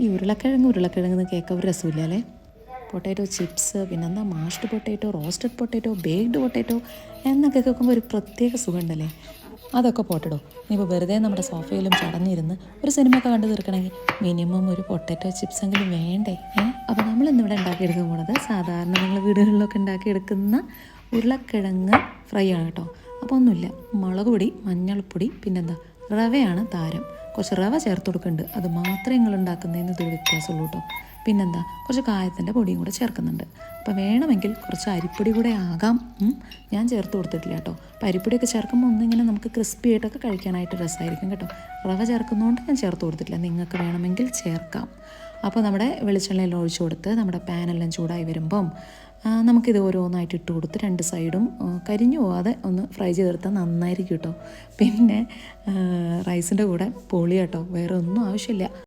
ഈ ഉരുളക്കിഴങ്ങ് ഉരുളക്കിഴങ്ങ് എന്ന് കേൾക്കാൻ ഒരു രസമില്ല അല്ലേ? പൊട്ടാറ്റോ ചിപ്സ് പിന്നെന്താ mashed potato roasted potato baked potato എന്നൊക്കെ കേൾക്കുമ്പോൾ ഒരു പ്രത്യേക സുഖമുണ്ടല്ലേ? അതൊക്കെ പോട്ടടോ. ഇനിയിപ്പോൾ വെറുതെ നമ്മുടെ സോഫയിലും ചടഞ്ഞിരുന്ന് ഒരു സിനിമ ഒക്കെ കണ്ടു തീർക്കണമെങ്കിൽ മിനിമം ഒരു പൊട്ടാറ്റോ ചിപ്സ് എങ്കിലും വേണ്ടേ? ഏഹ് അപ്പോൾ നമ്മൾ ഇന്നിവിടെ ഉണ്ടാക്കിയെടുക്കാൻ പോണത് സാധാരണ നിങ്ങൾ വീടുകളിലൊക്കെ ഉണ്ടാക്കിയെടുക്കുന്ന ഉരുളക്കിഴങ്ങ് ഫ്രൈ ആണ് കേട്ടോ. അപ്പോൾ ഒന്നുമില്ല. മുളക് പൊടി മഞ്ഞൾപ്പൊടി പിന്നെന്താ റവയാണ് താരം. കുറച്ച് റവ ചേർത്ത് കൊടുക്കുന്നുണ്ട്. അത് മാത്രമേ നിങ്ങൾ ഉണ്ടാക്കുന്നതിന് ഇതൊരു വ്യത്യാസമുള്ളൂ കേട്ടോ. പിന്നെന്താ? കുറച്ച് കായത്തിന്റെ പൊടിയും കൂടെ ചേർക്കുന്നുണ്ട്. അപ്പോൾ വേണമെങ്കിൽ കുറച്ച് അരിപ്പൊടി കൂടെ ആകാം. ഞാൻ ചേർത്ത് കൊടുത്തിട്ടില്ല കേട്ടോ. അപ്പോൾ അരിപ്പൊടിയൊക്കെ ചേർക്കുമ്പോൾ ഒന്നിങ്ങനെ നമുക്ക് ക്രിസ്പി ആയിട്ടൊക്കെ കഴിക്കാനായിട്ട് രസമായിരിക്കും കേട്ടോ. റവ ചേർക്കുന്നതുകൊണ്ട് ഞാൻ ചേർത്ത് കൊടുത്തിട്ടില്ല. നിങ്ങൾക്ക് വേണമെങ്കിൽ ചേർക്കാം. അപ്പോൾ നമ്മുടെ വെളിച്ചെണ്ണയിൽ ഒഴിച്ചു കൊടുത്ത് നമ്മുടെ പാനെല്ലാം ചൂടായി വരുമ്പം നമുക്കിത് ഓരോന്നായിട്ട് ഇട്ട് കൊടുത്ത് രണ്ട് സൈഡും കരിഞ്ഞു പോവാതെ ഒന്ന് ഫ്രൈ ചെയ്തെടുത്താൽ നന്നായിരിക്കും കേട്ടോ. പിന്നെ റൈസിന്റെ കൂടെ പൊളി കേട്ടോ. വേറെ ഒന്നും ആവശ്യമില്ല.